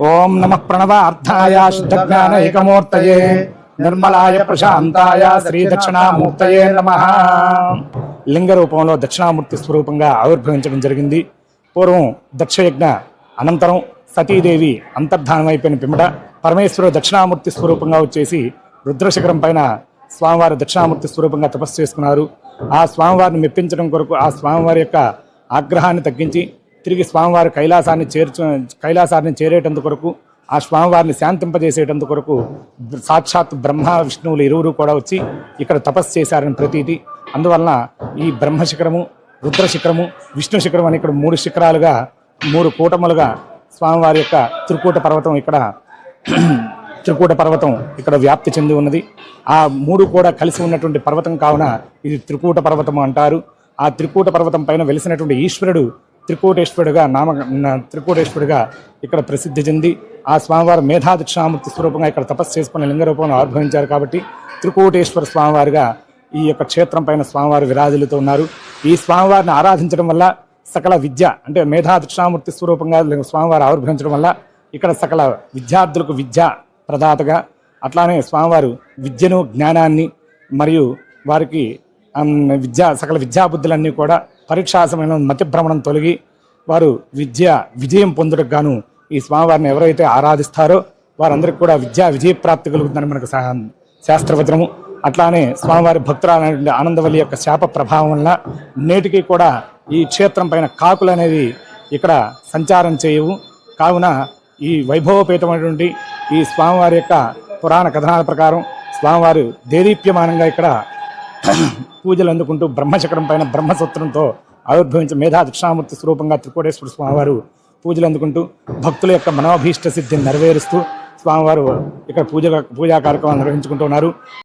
ఓం నమ ప్రణవార్థాయ శుద్ధజ్ఞాన ఏకమూర్తయే నిర్మలాయ ప్రశాంతాయ శ్రీ దక్షిణామూర్తయే నమ. లింగ రూపంలో దక్షిణామూర్తి స్వరూపంగా ఆవిర్భవించడం జరిగింది. పూర్వం దక్షయజ్ఞ అనంతరం సతీదేవి అంతర్ధానం అయిపోయిన పిమ్మట పరమేశ్వరుడు దక్షిణామూర్తి స్వరూపంగా వచ్చేసి రుద్రశిఖరం పైన స్వామివారి దక్షిణామూర్తి స్వరూపంగా తపస్సు చేసుకున్నారు. ఆ స్వామివారిని మెప్పించడం కొరకు ఆ స్వామివారి యొక్క ఆగ్రహాన్ని తగ్గించి తిరిగి స్వామివారి కైలాసాన్ని చేర్చు కైలాసాన్ని చేరేటందు కొరకు ఆ స్వామివారిని శాంతింపజేసేటందు కొరకు సాక్షాత్ బ్రహ్మ విష్ణువులు ఇరువురు కూడా వచ్చి ఇక్కడ తపస్సు చేశారని ప్రతీతి. అందువలన ఈ బ్రహ్మ శిఖరము రుద్ర శిఖరము విష్ణు శిఖరం అని ఇక్కడ మూడు శిఖరాలుగా మూడు కూటములుగా స్వామివారి యొక్క త్రికూట పర్వతం ఇక్కడ త్రికూట పర్వతం ఇక్కడ వ్యాప్తి చెంది ఉన్నది. ఆ మూడు కూడా కలిసి ఉన్నటువంటి పర్వతం కావున ఇది త్రికూట పర్వతం అంటారు. ఆ త్రికూట పర్వతం పైన వెలిసినటువంటి ఈశ్వరుడు త్రికూటేశ్వరుడుగా నామ త్రికూటేశ్వరుడుగా ఇక్కడ ప్రసిద్ధి చెంది ఆ స్వామివారు మేధాదక్షిణామూర్తి స్వరూపంగా ఇక్కడ తపస్సు చేసుకుని లింగ రూపంలో ఆవిర్భవించారు కాబట్టి త్రికూటేశ్వర స్వామివారిగా ఈ యొక్క క్షేత్రం పైన స్వామివారు విరాజులుతూ ఉన్నారు. ఈ స్వామివారిని ఆరాధించడం వల్ల సకల విద్య అంటే మేధాదక్షిణామూర్తి స్వరూపంగా స్వామివారు ఆవిర్భవించడం వల్ల ఇక్కడ సకల విద్యార్థులకు విద్య ప్రదాతగా అట్లానే స్వామివారు విద్యను జ్ఞానాన్ని మరియు వారికి విద్యా సకల విద్యాబుద్ధులన్నీ కూడా పరీక్షాసమైన మతిభ్రమణం తొలగి వారు విద్య విజయం పొందుటకు గాను ఈ స్వామివారిని ఎవరైతే ఆరాధిస్తారో వారందరికీ కూడా విద్యా విజయ ప్రాప్తి కలుగుతుందని మనకు శా- శాస్త్రవచనము. అట్లానే స్వామివారి భక్తురాలైనటువంటి ఆనందవల్లి యొక్క శాప ప్రభావం వల్ల నేటికి కూడా ఈ క్షేత్రం పైన కాకులు అనేవి ఇక్కడ సంచారం చేయవు. కావున ఈ వైభవపేతమైనటువంటి ఈ స్వామివారి యొక్క పురాణ కథనాల ప్రకారం స్వామివారు దేదీప్యమానంగా ఇక్కడ పూజలు అందుకుంటూ బ్రహ్మచక్రం పైన బ్రహ్మసూత్రంతో ఆవిర్భవించిన మేధా దక్షిణామూర్తి స్వరూపంగా త్రికోటేశ్వర స్వామివారు పూజలు అందుకుంటూ భక్తుల యొక్క మనోభీష్ట సిద్ధిని నెరవేరుస్తూ స్వామివారు ఇక్కడ పూజ పూజా కార్యక్రమాలు నిర్వహించుకుంటూ ఉన్నారు.